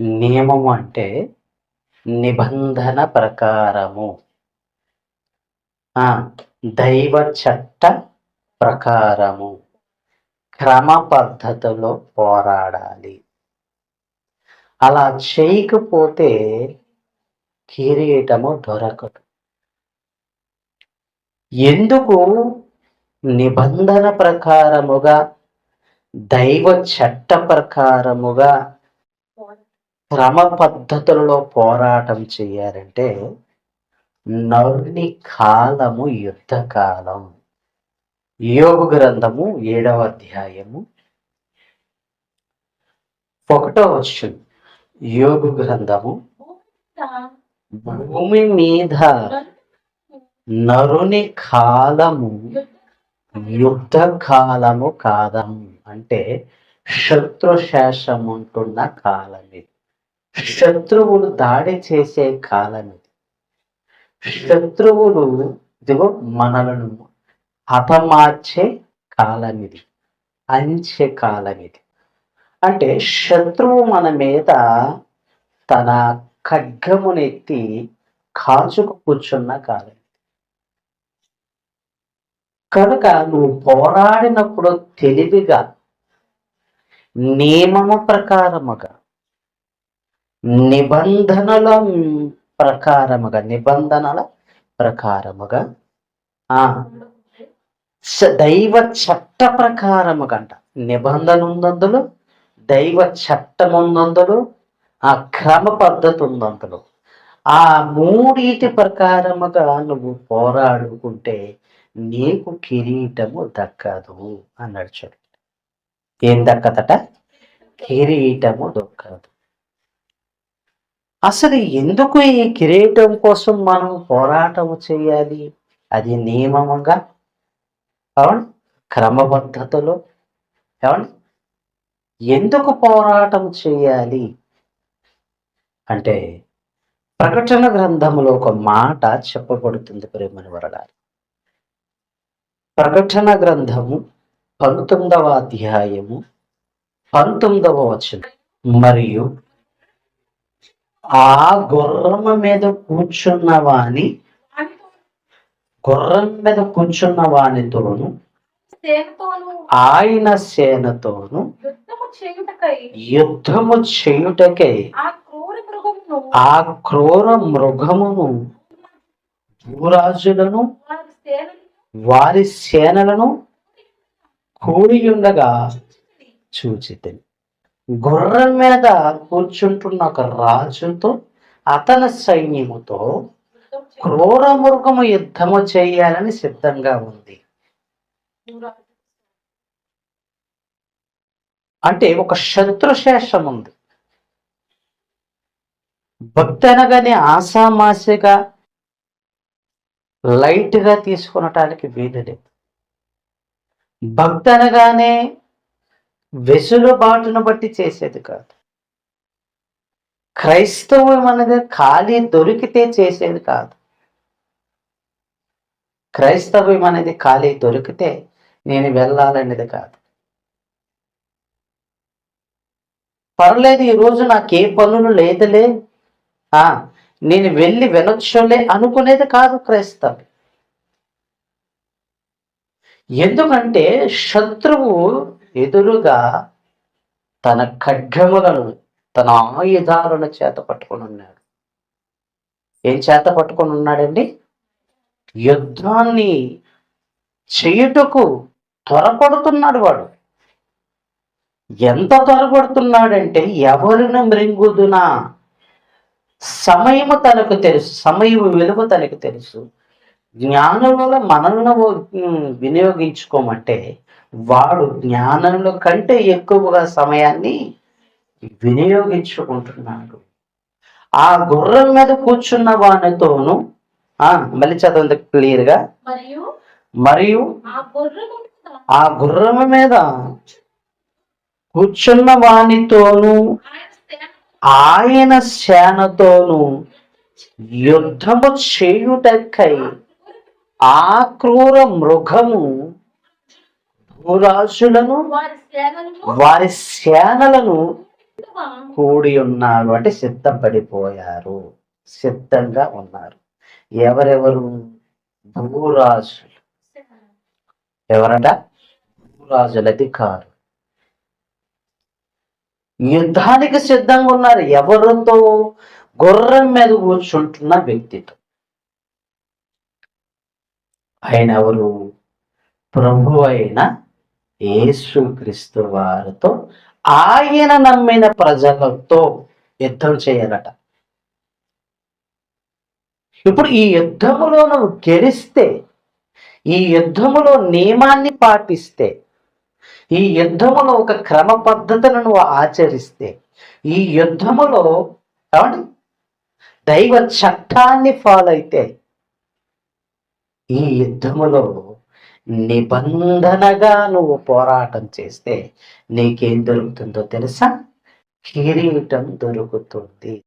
నియమము అంటే నిబంధన ప్రకారము. దైవ చట్ట ప్రకారము. క్రమ పద్ధతిలో పోరాడాలి. అలా చేయకపోతే కిరీటము దొరకదు. ఎందుకు? నిబంధన ప్రకారముగా దైవ చట్ట ప్రకారముగా క్రమ పద్ధతులలో పోరాటం చేయాలంటే నరుని కాలము యుద్ధ కాలం యోగు గ్రంథము ఏడవ అధ్యాయము ఒకటో వచ్చు యోగు గ్రంథము భూమి మీద నరుని కాలము యుద్ధ కాలము కాదం. అంటే శత్రుశేషం ఉంటున్న కాలం ఇది శత్రువులు దాడి చేసే కాలం ఇది. శత్రువులు ఇదిగో మనలను హతమార్చే కాలం ఇది. అంచే కాలం ఇది. అంటే శత్రువు మన మీద తన ఖడ్గమునెత్తి కాచుకు కూర్చున్న కాలం కనుక నువ్వు పోరాడినప్పుడు తెలివిగా నియమము ప్రకారముగా నిబంధనల ప్రకారముగా నిబంధనల ప్రకారముగా దైవ చట్ట ప్రకారముగా అంట నిబంధన ఉందందులో దైవ చట్టం ఉందందులో ఆ క్రమ పద్ధతి ఉందందులో ఆ మూడిటి ప్రకారముగా నువ్వు పోరాడుకుంటే నీకు కిరీటము దక్కదు అన్నాడు చూడు. ఏం దక్కదట? కిరీటము దక్కదు. అసలు ఎందుకు ఈ కిరీటం కోసం మనం పోరాటం చేయాలి? అది నియమంగా అవును క్రమబద్ధతలో? ఏమండి ఎందుకు పోరాటం చేయాలి? అంటే ప్రకటన గ్రంథంలో ఒక మాట చెప్పబడుతుంది ప్రేమని వరడాలి ప్రకటన గ్రంథము పంతొమ్మిదవ అధ్యాయము పంతొమ్మిదవ వచనం. మరియు ఆ గుర్రము మీద కూర్చున్న వాని గుర్రం మీద కూర్చున్న వానితోను సేనతోను ఆయన సేనతోను యుద్ధము చేయుటకై ఆ క్రూర మృగమును భూరాజులను వారి సేనలు వారి సేనలను కూడి ఉండగా చూచితిని. గుర్రం మీద కూర్చుంటున్న ఒక రాజుతో అతని సైన్యముతో యుద్ధము క్రూర మృగము యుద్ధము చేయాలని సిద్ధంగా ఉంది. అంటే ఒక శత్రుశేషం ఉంది. భక్తి అనగానే ఆసామాసిగా లైట్గా తీసుకునటానికి వీలు లేదు. భక్తి అనగానే వెసులుబాటును బట్టి చేసేది కాదు. క్రైస్తవం అనేది ఖాళీ దొరికితే చేసేది కాదు. క్రైస్తవం అనేది ఖాళీ దొరికితే నేను వెళ్ళాలనేది కాదు. పర్లేదు ఈ రోజు పనులు లేదులే. ఆ నేను వెళ్ళి వెళ్ళొచ్చులే అనుకునేది కాదు క్రైస్తవం. ఎందుకంటే శత్రువు ఎదురుగా తన ఖడ్గములను తన ఆయుధాలను చేత పట్టుకొని ఉన్నాడు. ఏం చేత పట్టుకొని ఉన్నాడండి? యుద్ధాన్ని చేయుటకు త్వరపడుతున్నాడు వాడు. ఎంత త్వరపడుతున్నాడంటే ఎవరిని మృంగుదునా? సమయము తనకు తెలుసు సమయం విలువ తనకు తెలుసు. జ్ఞానముల మనల్ని వినియోగించుకోమంటే వాడు జ్ఞానంలో కంటే ఎక్కువగా సమయాన్ని వినియోగించుకుంటున్నాడు. ఆ గుర్రం మీద కూర్చున్న వానితోను ఆ మళ్ళీ చదవండి క్లియర్గా మరియు మరియు ఆ గుర్రము మీద ఆ గుర్రం మీద కూర్చున్న వానితోను ఆయన సేనతోను యుద్ధము చేయుటకై ఆ క్రూర మృగము భూరాజులను వారి సేనలను కూడి ఉన్నారు. అంటే సిద్ధపడిపోయారు సిద్ధంగా ఉన్నారు. ఎవరెవరు? భూరాజులు. ఎవరంట? భూరాజులది కారు యుద్ధానికి సిద్ధంగా ఉన్నారు. ఎవరితో? గుర్రం మీద కూర్చుంటున్న వ్యక్తితో. ఆయన ఎవరు? ప్రభు అయిన యేసుక్రీస్తు వారితో ఆయన నమ్మిన ప్రజలతో యుద్ధం చేయాలట. ఇప్పుడు ఈ యుద్ధములో నువ్వు గెలిస్తే ఈ యుద్ధములో నియమాన్ని పాటిస్తే ఈ యుద్ధములో ఒక క్రమ పద్ధతులను నువ్వు ఆచరిస్తే ఈ యుద్ధములో ఏమండి? దైవ చట్టాన్ని ఫాలో అయితే ఈ యుద్ధములో నిబంధనగా నువ్వు పోరాటం చేస్తే నీకేం దొరుకుతుందో తెలుసా? కిరీటం దొరుకుతుంది.